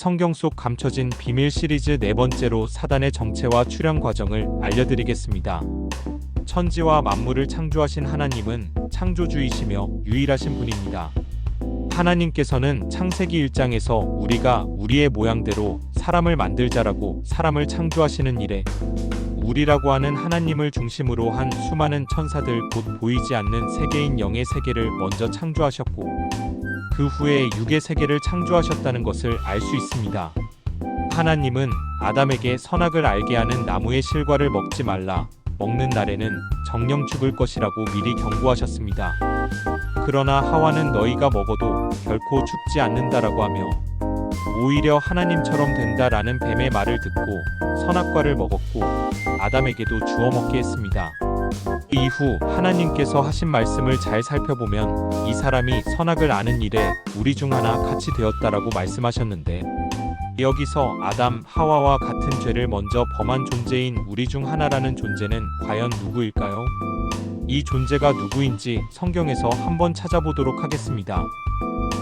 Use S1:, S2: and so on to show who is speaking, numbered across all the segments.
S1: 성경 속 감춰진 비밀 시리즈 네 번째로 사단의 정체와 출현 과정을 알려드리겠습니다. 천지와 만물을 창조하신 하나님은 창조주이시며 유일하신 분입니다. 하나님께서는 창세기 1장에서 우리가 우리의 모양대로 사람을 만들자라고 사람을 창조하시는 일에 우리라고 하는 하나님을 중심으로 한 수많은 천사들 곧 보이지 않는 세계인 영의 세계를 먼저 창조하셨고 그 후에 육의 세계를 창조하셨다는 것을 알 수 있습니다. 하나님은 아담에게 선악을 알게 하는 나무의 실과를 먹지 말라. 먹는 날에는 정령 죽을 것이라고 미리 경고하셨습니다. 그러나 하와는 너희가 먹어도 결코 죽지 않는다라고 하며 오히려 하나님처럼 된다라는 뱀의 말을 듣고 선악과를 먹었고 아담에게도 주워 먹게 했습니다. 이후 하나님께서 하신 말씀을 잘 살펴보면 이 사람이 선악을 아는 일에 우리 중 하나 같이 되었다라고 말씀하셨는데 여기서 아담, 하와와 같은 죄를 먼저 범한 존재인 우리 중 하나라는 존재는 과연 누구일까요? 이 존재가 누구인지 성경에서 한번 찾아보도록 하겠습니다.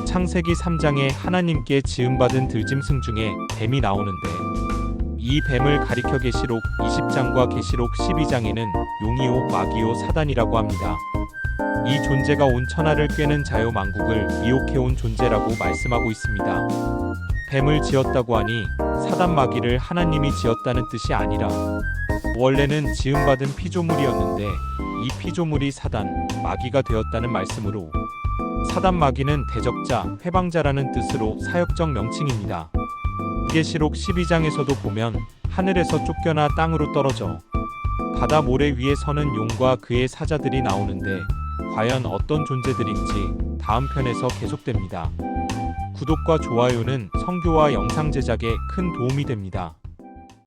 S1: 창세기 3장에 하나님께 지음받은 들짐승 중에 뱀이 나오는데 이 뱀을 가리켜 계시록 20장과 계시록 12장에는 용이요 마귀요 사단이라고 합니다. 이 존재가 온 천하를 꿰는 자유 만국을 미혹해온 존재라고 말씀하고 있습니다. 뱀을 지었다고 하니 사단 마귀를 하나님이 지었다는 뜻이 아니라 원래는 지음받은 피조물이었는데 이 피조물이 사단 마귀가 되었다는 말씀으로 사단 마귀는 대적자 회방자라는 뜻으로 사역적 명칭입니다. 계시록 12장에서도 보면 하늘에서 쫓겨나 땅으로 떨어져 바다 모래 위에 서는 용과 그의 사자들이 나오는데 과연 어떤 존재들인지 다음 편에서 계속됩니다. 구독과 좋아요는 성교와 영상 제작에 큰 도움이 됩니다.